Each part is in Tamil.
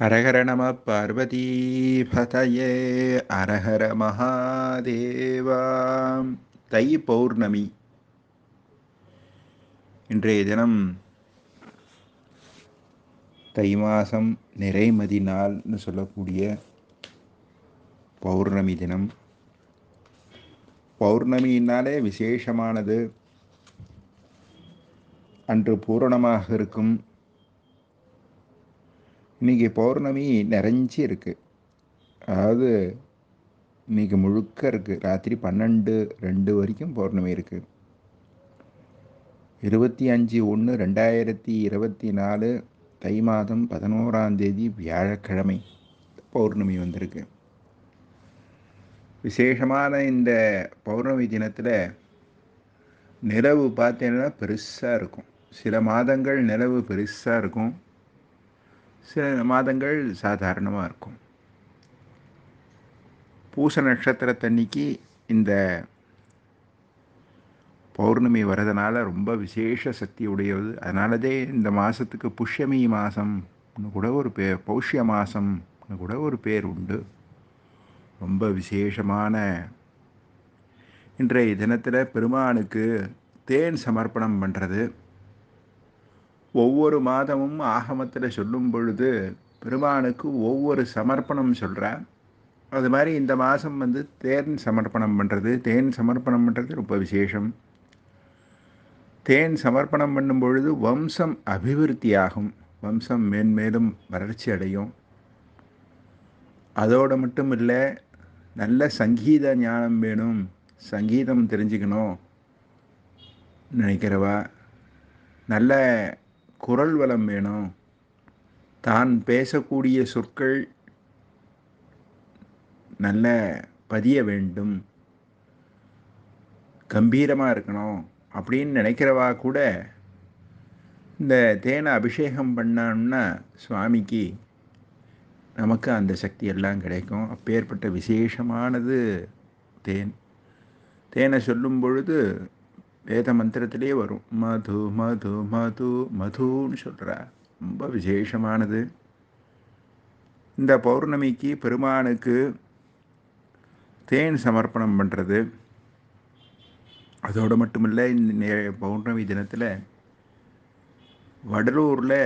ஹரஹர நம பார்வதீபதையே அரஹர மகாதேவா தை பௌர்ணமி। இன்றைய தினம் தை மாதம் நிறைமதி நாள்னு சொல்லக்கூடிய பௌர்ணமி தினம். பௌர்ணமியினாலே விசேஷமானது அன்று பூரணமாக இருக்கும் இன்றைக்கி பௌர்ணமி நிறைஞ்சி இருக்குது அதாவது இன்றைக்கி முழுக்க இருக்குது ராத்திரி பன்னெண்டு ரெண்டு வரைக்கும் பௌர்ணமி இருக்குது இருபத்தி அஞ்சு ஒன்று ரெண்டாயிரத்தி இருபத்தி நாலு தை மாதம் பதினோராம் தேதி வியாழக்கிழமை பௌர்ணமி வந்திருக்கு. விசேஷமான இந்த பௌர்ணமி தினத்தில் நிலவு பார்த்தீங்கன்னா பெருசாக இருக்கும். சில மாதங்கள் நிலவு பெருசாக இருக்கும். சில மாதங்கள் சாதாரணமாக இருக்கும். பூச நட்சத்திரத்தன்னைக்கு இந்த பௌர்ணமி வரதுனால ரொம்ப விசேஷ சக்தி உடையது. அதனாலதே இந்த மாதத்துக்கு புஷ்யமி மாதம்னு கூட ஒரு பேர் பௌஷ்ய மாதம்னு கூட ஒரு பேர் உண்டு. ரொம்ப விசேஷமான இன்றைய தினத்தில் பெருமானுக்கு தேன் சமர்ப்பணம் பண்ணுறது ஒவ்வொரு மாதமும் ஆகமத்தில் சொல்லும் பொழுது பெருமானுக்கு ஒவ்வொரு சமர்ப்பணம் சொல்கிறார் அது மாதிரி இந்த மாதம் வந்து தேன் சமர்ப்பணம் பண்ணுறது தேன் சமர்ப்பணம் பண்ணுறது ரொம்ப விசேஷம். தேன் சமர்ப்பணம் பண்ணும் பொழுது வம்சம் அபிவிருத்தியாகும். வம்சம் மேன்மேலும் வளர்ச்சி அடையும். அதோடு மட்டும் இல்லை நல்ல சங்கீத ஞானம் வேணும். சங்கீதம் தெரிஞ்சுக்கணும். நினைக்கிறவா? நல்ல குரல் வளம் வேணும். தான் பேசக்கூடிய சொற்கள் நல்ல பதிய வேண்டும். கம்பீரமாக இருக்கணும் அப்படின்னு நினைக்கிறவா கூட இந்த தேனை அபிஷேகம் பண்ணோம்னா சுவாமிக்கு நமக்கு அந்த சக்தி எல்லாம் கிடைக்கும். அப்பேற்பட்ட விசேஷமானது தேன். தேனை சொல்லும் பொழுது வேத மந்திரத்திலே வரும். மது மது மது மதுன்னு சொல்கிறார் ரொம்ப விசேஷமானது. இந்த பௌர்ணமிக்கு பெருமானுக்கு தேன் சமர்ப்பணம் பண்ணுறது அதோடு மட்டுமில்லை இந்த பௌர்ணமி தினத்தில் வடலூரில்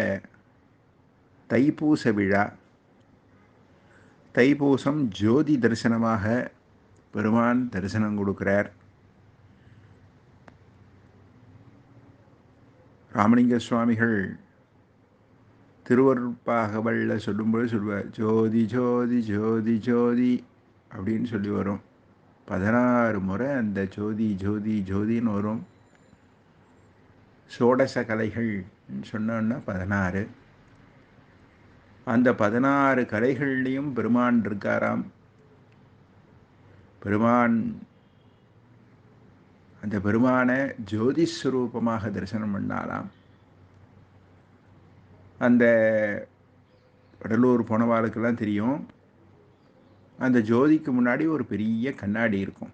தைப்பூச விழா. தைப்பூசம் ஜோதி தரிசனமாக பெருமான் தரிசனம் கொடுக்குறார். ராமலிங்க சுவாமிகள் திருவருட்பாகவலில் சொல்லும்போது சொல்லுவார் ஜோதி ஜோதி ஜோதி ஜோதி அப்படின்னு சொல்லி வரும். பதினாறு முறை அந்த ஜோதி ஜோதி ஜோதின்னு வரும். சோடச கலைகள் சொன்னோன்னா பதினாறு. அந்த பதினாறு கலைகள்லேயும் பெருமான் இருக்காராம். பெருமான் அந்த பெருமானை ஜோதி ஸ்வரூபமாக தரிசனம் பண்ணாலாம் அந்த வடலூர் போனவாளுக்கெல்லாம் தெரியும். அந்த ஜோதிக்கு முன்னாடி ஒரு பெரிய கண்ணாடி இருக்கும்.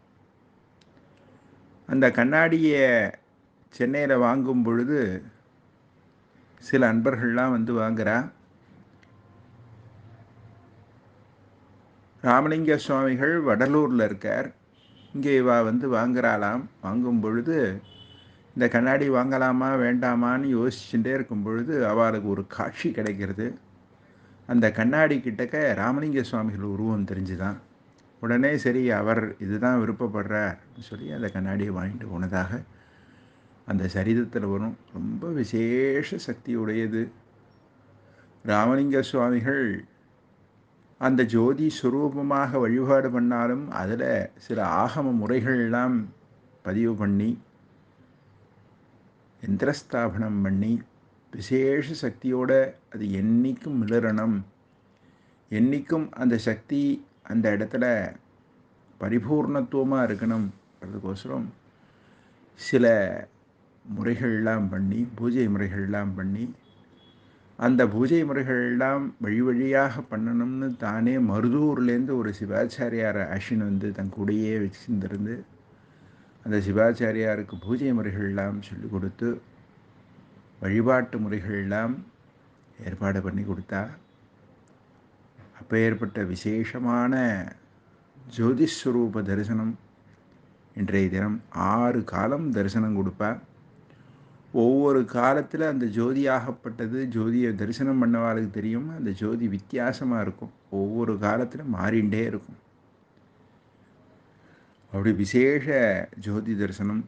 அந்த கண்ணாடியை சென்னையில் வாங்கும் பொழுது சில அன்பர்கள்லாம் வந்து வாங்குகிறா ராமலிங்க சுவாமிகள் வடலூரில் இருக்கார். இங்கே இவா வந்து வாங்குறாளாம். வாங்கும் பொழுது இந்த கண்ணாடி வாங்கலாமா வேண்டாமான்னு யோசிச்சுட்டே இருக்கும் பொழுது அவளுக்கு ஒரு காட்சி கிடைக்கிறது. அந்த கண்ணாடி கிட்டக்க ராமலிங்க சுவாமிகள் உருவம் தெரிஞ்சுதான். உடனே சரி அவர் இதுதான் விருப்பப்படுறார் சொல்லி அந்த கண்ணாடியை வாங்கிட்டு போனதாக அந்த சரிதத்தில் வரும். ரொம்ப விசேஷ சக்தி உடையது. ராமலிங்க சுவாமிகள் அந்த ஜோதி சுரூபமாக வழிபாடு பண்ணாலும் அதில் சில ஆகம முறைகள்லாம் பதிவு பண்ணி எந்திரஸ்தாபனம் பண்ணி விசேஷ சக்தியோடு அது என்றைக்கும் மிளறணும் என்றைக்கும் அந்த சக்தி அந்த இடத்துல பரிபூர்ணத்துவமாக இருக்கணும் அதுக்கோசரம் சில முறைகள்லாம் பண்ணி பூஜை முறைகள்லாம் பண்ணி அந்த பூஜை முறைகள்லாம் வழி வழியாக பண்ணணும்னு தானே மருதூர்லேருந்து ஒரு சிவாச்சாரியாரை அஷின் வந்து தன் கூடையே வச்சுருந்திருந்து அந்த சிவாச்சாரியாருக்கு பூஜை முறைகள்லாம் சொல்லிக் கொடுத்து வழிபாட்டு முறைகள்லாம் ஏற்பாடு பண்ணி கொடுத்தா அப்பேற்பட்ட விசேஷமான ஜோதிஸ்வரூப தரிசனம் இன்றைய தினம் ஆறு காலம் தரிசனம் கொடுப்பா. ஒவ்வொரு காலத்தில் அந்த ஜோதியாகப்பட்டது ஜோதியை தரிசனம் பண்ணவாளுக்கு தெரியும். அந்த ஜோதி வித்தியாசமாக இருக்கும். ஒவ்வொரு காலத்தில் மாறிண்டே இருக்கும். அப்படி விசேஷ ஜோதி தரிசனம்.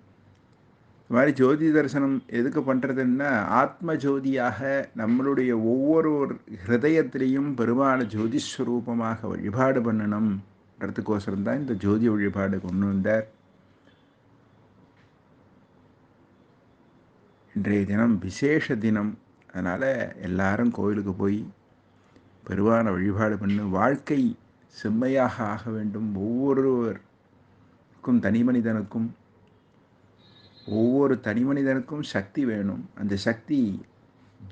இது மாதிரி ஜோதி தரிசனம் எதுக்கு பண்ணுறதுன்னா ஆத்ம ஜோதியாக நம்மளுடைய ஒவ்வொரு ஹிருதயத்திலையும் பெருமான ஜோதிஸ்வரூபமாக வழிபாடு பண்ணணும்ன்றதுக்கோசரம் தான் இந்த ஜோதி வழிபாடு கொண்டு வந்தார். இன்றைய தினம் விசேஷ தினம். அதனால் எல்லாரும் கோயிலுக்கு போய் பெருவான வழிபாடு பண்ணு. வாழ்க்கை செம்மையாக ஆக வேண்டும். ஒவ்வொருவருக்கும் தனி மனிதனுக்கும் ஒவ்வொரு தனி மனிதனுக்கும் சக்தி வேணும். அந்த சக்தி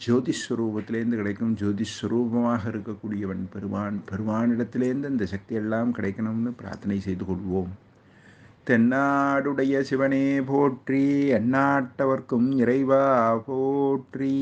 ஜோதிஸ்வரூபத்திலேருந்து கிடைக்கும். ஜோதிஸ்வரூபமாக இருக்கக்கூடியவன் பெருமான் பெருமானிடத்திலேருந்து அந்த சக்தி எல்லாம் கிடைக்கணும்னு பிரார்த்தனை செய்து கொள்வோம். தென்னாடுடைய சிவனே போற்றி அந்நாட்டவர்க்கும் இறைவா போற்றி.